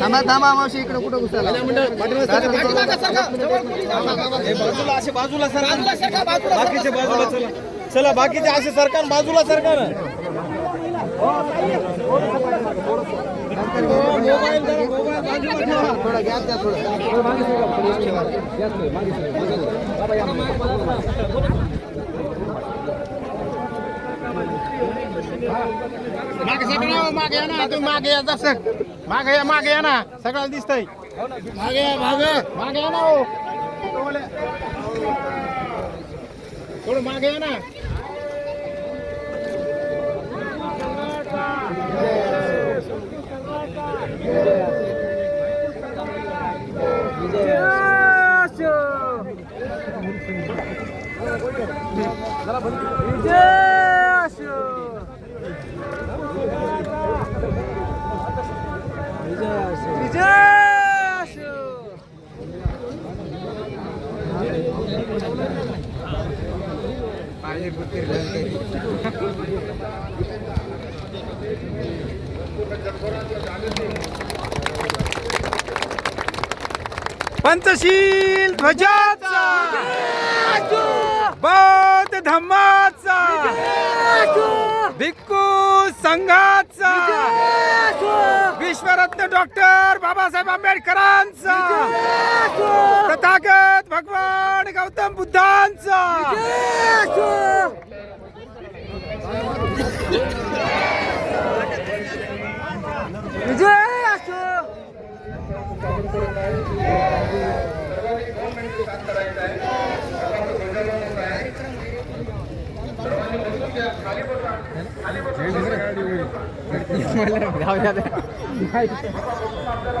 थांबा थांबा मावशी इकडे कुठं घुसाला बाजूला असे बाजूला सरकार बाकीचे बाजूला चला बाकीचे असे सरकार बाजूला सरकार. मोबाईल मागे सगळं मागे या ना तुम्ही मागे या जसं मागे या मागे या ना. सगळ्याला दिसतंय. मागे या मागे. मागे या ना हो. थोडं मागे या ना. Yeah. पंचशील ध्वजाचा. बौद्ध धम्माचा. भिक्खू संघाचा. विश्वरत्न डॉक्टर बाबासाहेब आंबेडकरांचा. तथागत भगवान गौतम बुद्धांचा. स्थापन करत आहे सर्वांनी दोन मिनिटं काम करायचं आहे सर्वांचं गोंधळ आहे सर्वांनी बसून घ्या खाली बसा. खाली बसा आपल्याला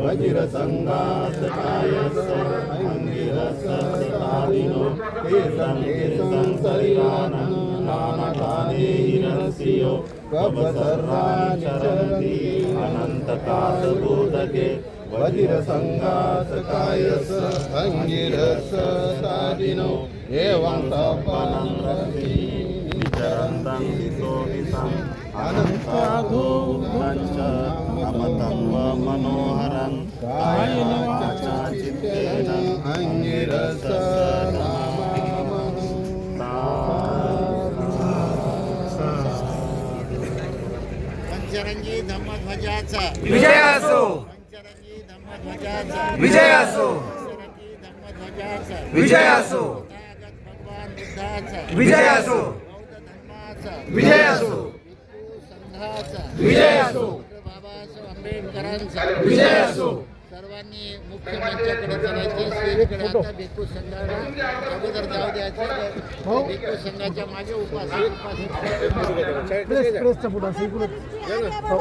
ವಜ್ರ ಸಂಗಾಸಕಾಯ ಸಂಸರಿಯಾನ ನಾನಕಾನೇ वज्रसङ्गासकायस अङ्गिरस सादिनो एवं तपनन्द्रति विचरन्तं हितोहितम् अनन्ताधो च अमतं व मनोहरं कायेन वाचा चित्तेन अङ्गिरस पंचरंगी धम्मध्वजाचा. विजय असो. पंचरंगी धम्मध्वजाचा. विजय असो. पंचरंगी धम्मध्वजाचा. विजय असो. तथागत भगवान बुद्धाचा. विजय असो. बौद्ध धर्माचा विजय असो. समूहाचा विजय असो. बाबासाहेब आंबेडकरांचा. विजय असो. सर्वांनी मुख्य मंचाकडे चलायचे स्टेजकडे आता भिक्खू संघाला अगोदर जाऊ द्यायचे. भिक्खू संघाच्या मागे असं इकडं. हो.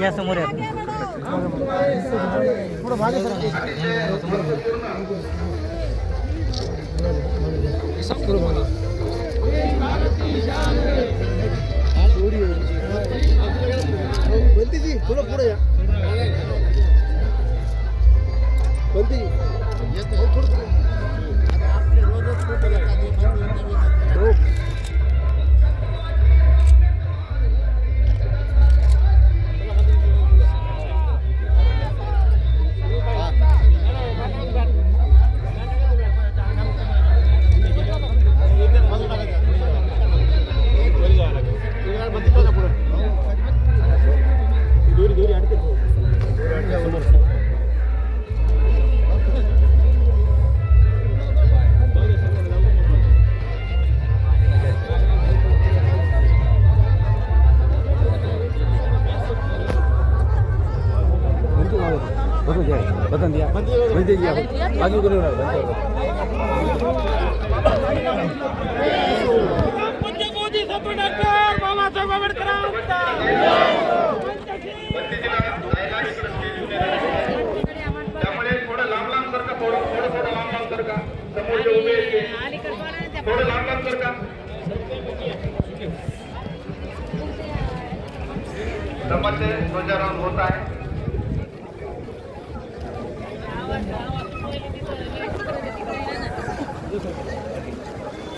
या समोर पुढं मागे सर. पुढं बंदीजी थोडं पुढे या. रोजच फोटो घेतात हे. नवीन नवीन हो त्यामुळे थोडं लांब लांब सरका थोडं थोडं थोडं लांब लांब सरका समोर जे उभे आहेत ते. थोडं लांब लांब ध्वजारोहण होत आहे.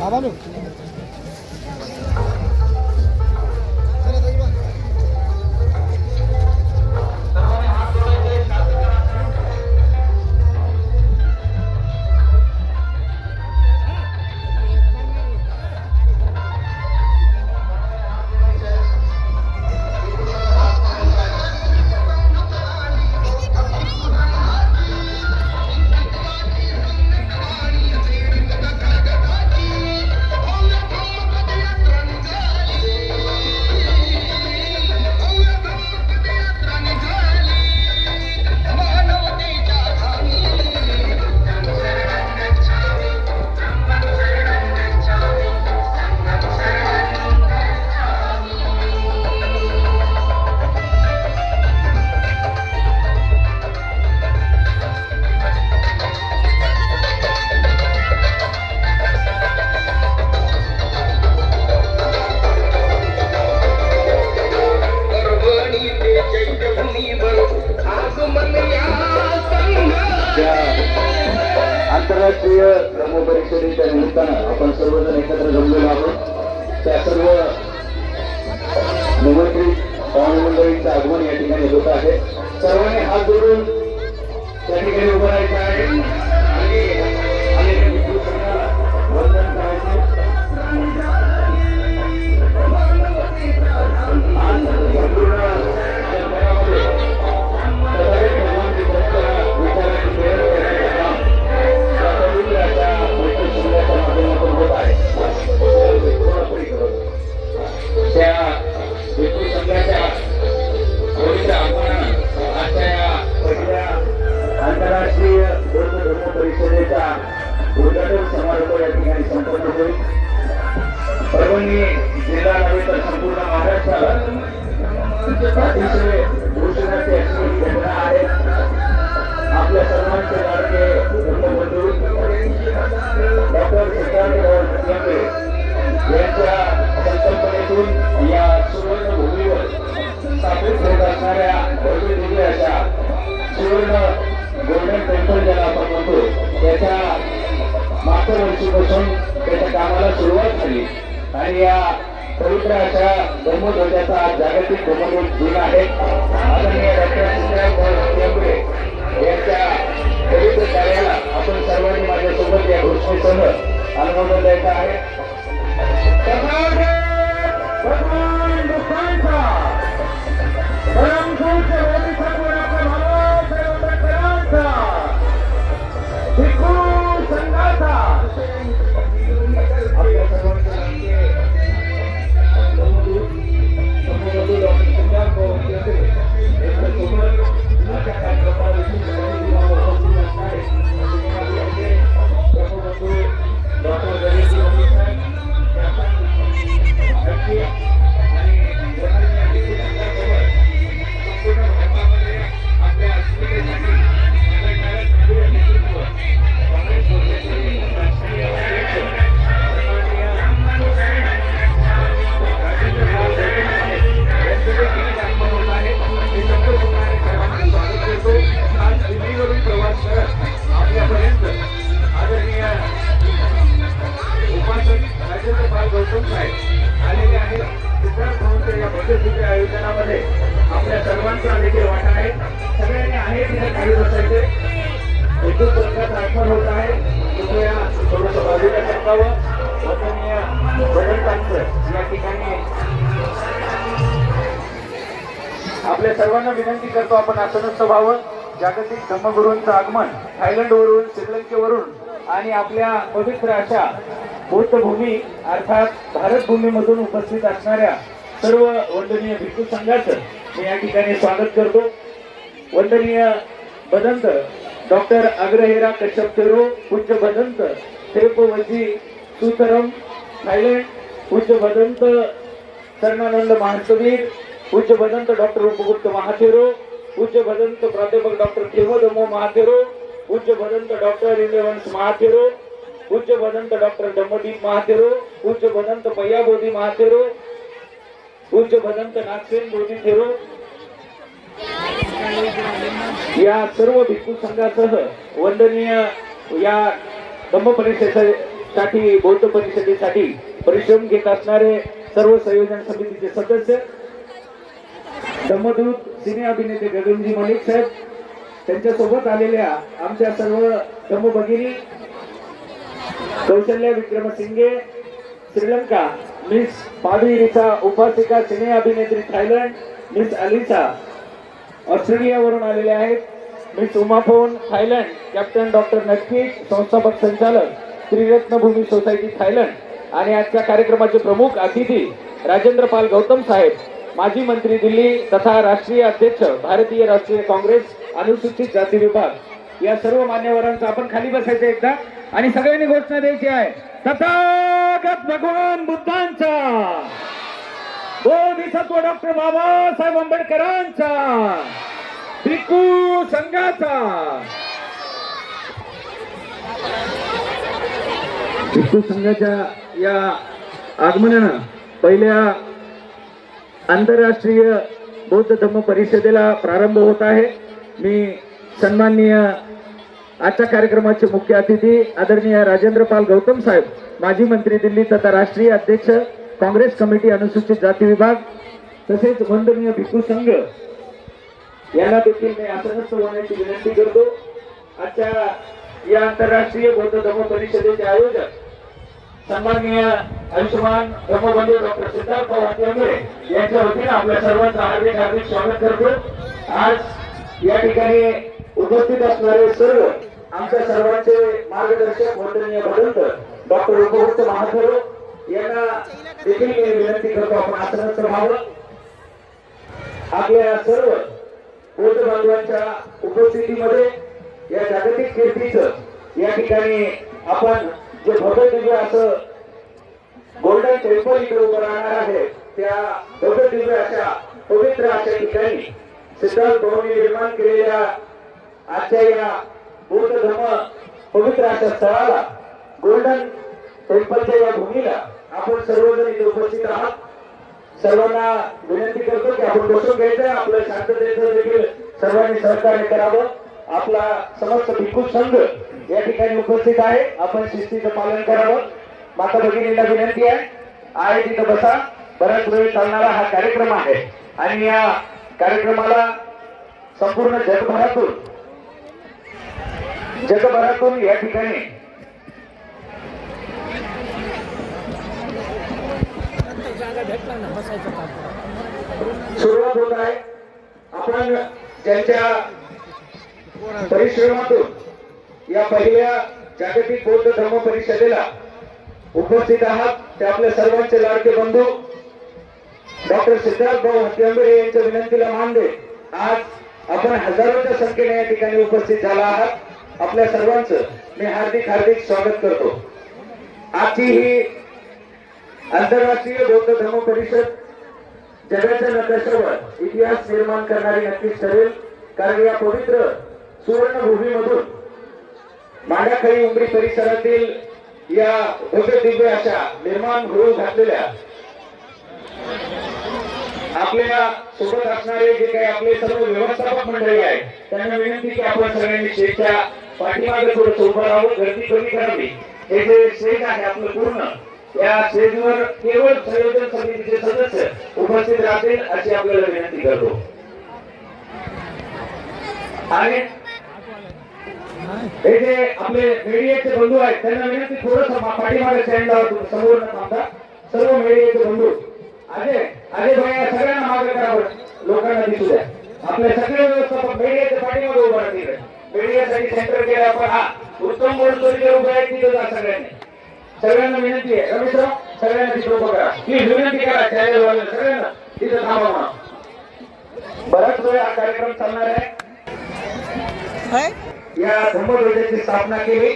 बाबा नो आंतरराष्ट्रीय माझ्यासोबत या घोषणेसह आहे भाऊंच्या आयोजनामध्ये आपल्या सर्वांचा देखील वाटा आहे. सगळ्यांनी आहे तिथे खाली बसायचे. एकूण वर्गात आगमन होत आहे. कृपया थोडस बाजूला सरकावं वंदनीय बदलतांचं या ठिकाणी आपल्या सर्वांना विनंती करतो आपण आसनस्थ व्हावं. जागतिक धम्मगुरूंचं आगमन थायलंडवरून श्रीलंकेवरून आणि आपल्या पवित्र अशा बौद्धभूमी अर्थात भारतभूमीमधून उपस्थित असणाऱ्या सर्व वंदनीय भिक्खू संघाचं मी या ठिकाणी स्वागत करतो. वंदनीय भदंत डॉक्टर अग्रहेरा कश्यप थेरो पूज्य भदंत थेरपवजी सुतरम थायलंड पूज्य भदंत शरणानंद महास्तवीर पूज्य भदंत डॉक्टर उपगुप्त महाथेरो पूज्य भदंत प्राध्यापक डॉक्टर केवदमो महाथेरो पूज्य भदंत डॉक्टर इंद्रवंश महाथेरो पूज्य भदंत डॉक्टर धम्मदीप महाथेरो पूज्य भदंत पय्याबोधी महाथेरो पूज्य बदंत नागसेन मोदी ठेव. या सर्व भिक्खू संघासह वंदनीय या धम्म परिषदेसाठी बौद्ध परिषदेसाठी परिश्रम घेत असणारे सर्व संयोजन समितीचे सदस्य धम्मदूत सिने अभिनेते गगनजी मलिक साहेब त्यांच्यासोबत आलेल्या आमच्या सर्व धम्म भगिनी कौशल्य विक्रमसिंगे श्रीलंका मिस पाडुईरीचा उपासिका सिने अभिनेत्री थायलंड मिस अलिसा ऑस्ट्रेलियावरून आलेले आहेत. मिस उमाफोन थायलंड. कॅप्टन डॉक्टर नक्की संस्थापक संचालक त्रिरत्नभूमी सोसायटी थायलंड. आणि आजच्या कार्यक्रमाचे प्रमुख अतिथी राजेंद्र पाल गौतम साहेब माजी मंत्री दिल्ली तथा राष्ट्रीय अध्यक्ष भारतीय राष्ट्रीय काँग्रेस अनुसूचित जाती विभाग. या सर्व मान्यवरांचा आपण खाली बसायचं एकदा. आणि सगळ्यांनी घोषणा द्यायची आहे. तथा तथागत भगवान बुद्धांचा. बोधिसत्व डॉक्टर बाबासाहेब आंबेडकरांचा. भिकू संघाचा. भिकू संघाच्या या आगमनानं पहिल्या आंतरराष्ट्रीय बौद्ध धम्म परिषदेला प्रारंभ होत आहे. मी सन्माननीय आजच्या कार्यक्रमाचे मुख्य अतिथी आदरणीय राजेंद्र पाल गौतम साहेब माजी मंत्री दिल्ली तथा राष्ट्रीय अध्यक्ष काँग्रेस कमिटी अनुसूचित जाती विभाग तसेच वंदनीय भिक्खू संघ यांना देखील मी आसनस्थ होण्याची विनंती करतो. आजच्या या आंतरराष्ट्रीय बौद्ध धर्म परिषदेचे आयोजक सन्माननीय आयुष्यमान धर्मबंधू डॉक्टर सिद्धार्थ पवार यांच्या वतीने आपल्या सर्वांचं हार्दिक हार्दिक स्वागत करतो. आज या ठिकाणी उपस्थित असणारे सर्व आमच्या सर्वांचे मार्गदर्शक वंदनीय बदलत डॉक्टर उपभुक्त महाथरो यांना देखील मी विनंती करतो आपण आसनस्थ व्हावं आपल्या सर्व बौद्ध बांधवांच्या उपस्थितीमध्ये या जागतिक कीर्तीचं या ठिकाणी आपण जे भव्य दिव्य असं गोल्डन टेम्पल इकडे उभं राहणार आहे त्या भव्य दिव्य अशा पवित्र अशा ठिकाणी सिद्धार्थ भवनी निर्माण केलेल्या आजच्या या बौद्ध धर्म पवित्र अशा स्थळाला गोल्डन टेम्पलच्या या भूमीला आपण सर्वजण इथे उपस्थित आहात. सर्वांना विनंती करतो की आपण बसून घ्यायचं आपलं शांततेचं देखील सर्वांनी सहकार्य करावं. आपला समस्त भिक्खू संघ या ठिकाणी उपस्थित आहे. आपण शिस्तीचं पालन करावं. माता भगिनींना विनंती आहे आहे तिथं बसा. बराच वेळ चालणारा हा कार्यक्रम आहे. आणि या कार्यक्रमाला संपूर्ण जगभरातून जगभरातून या ठिकाणी सुरुवात होत आहे. आपण ज्यांच्या परिश्रमातून या पहिल्या जागतिक बौद्ध धर्म परिषदेला उपस्थित आहात ते आपल्या सर्वांचे लाडके बंधू. डॉक्टर सिद्धार्थ भाऊ हत्यांबरे यांच्या विनंतीला मान दे आज आपण हजारोच्या संख्येने या ठिकाणी उपस्थित झाला आहात. आपल्या सर्वांचं मी हार्दिक हार्दिक स्वागत करतो. आजची ही आंतरराष्ट्रीय बौद्ध धर्म परिषद जगाच्या नकाशावर इतिहास निर्माण करणारी नक्कीच ठरेल. कारण या पवित्र सुवर्णभूमीमधून मांडाखळी उमरी परिसरातील या भव्य दिव्य अशा निर्माण होऊ घातलेल्या आपल्यासोबत असणारे जे काही आपले सर्व व्यवस्थापक मंडळी आहेत त्यांना विनंती की आपण सगळ्यांनी स्टेजच्या पाठीमागे थोडं उभं राहावं गर्दी कमी करावी. हे जे स्टेज आहे आपलं पूर्ण या स्टेजवर केवळ संयोजन समितीचे सदस्य उपस्थित राहतील अशी आपल्याला विनंती करतो. आणि हे जे आपले मीडियाचे बंधू आहेत त्यांना विनंती थोडस पाठीमागे स्टँडला समोर न थांबता. सर्व मीडियाचे बंधू अजय अजय भाई सगळ्यांना मागे करा लोकांना दिसू द्या. आपले सगळे व्यवस्थापक मीडियाच्या पाठीमागे उभं राहतील. मीडियासाठी सेंटर केलं आपण हा. उत्तम बोलतोरी जे उभे आहेत तिथे जा सगळ्यांनी. सगळ्यांना विनंती आहे. रमेश सगळ्यांना तिथे उभं करा. प्लीज विनंती करा चॅनल वाले सगळ्यांना. तिथे थांबा म्हणा. बराच वेळ हा कार्यक्रम चालणार आहे. या धर्मध्वजाची स्थापना केली.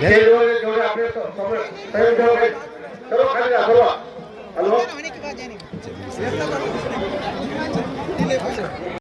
जेवढे आपले स- सगळे- सगळे जेवढे- सर्व खाली जा, सर्व হ্যালো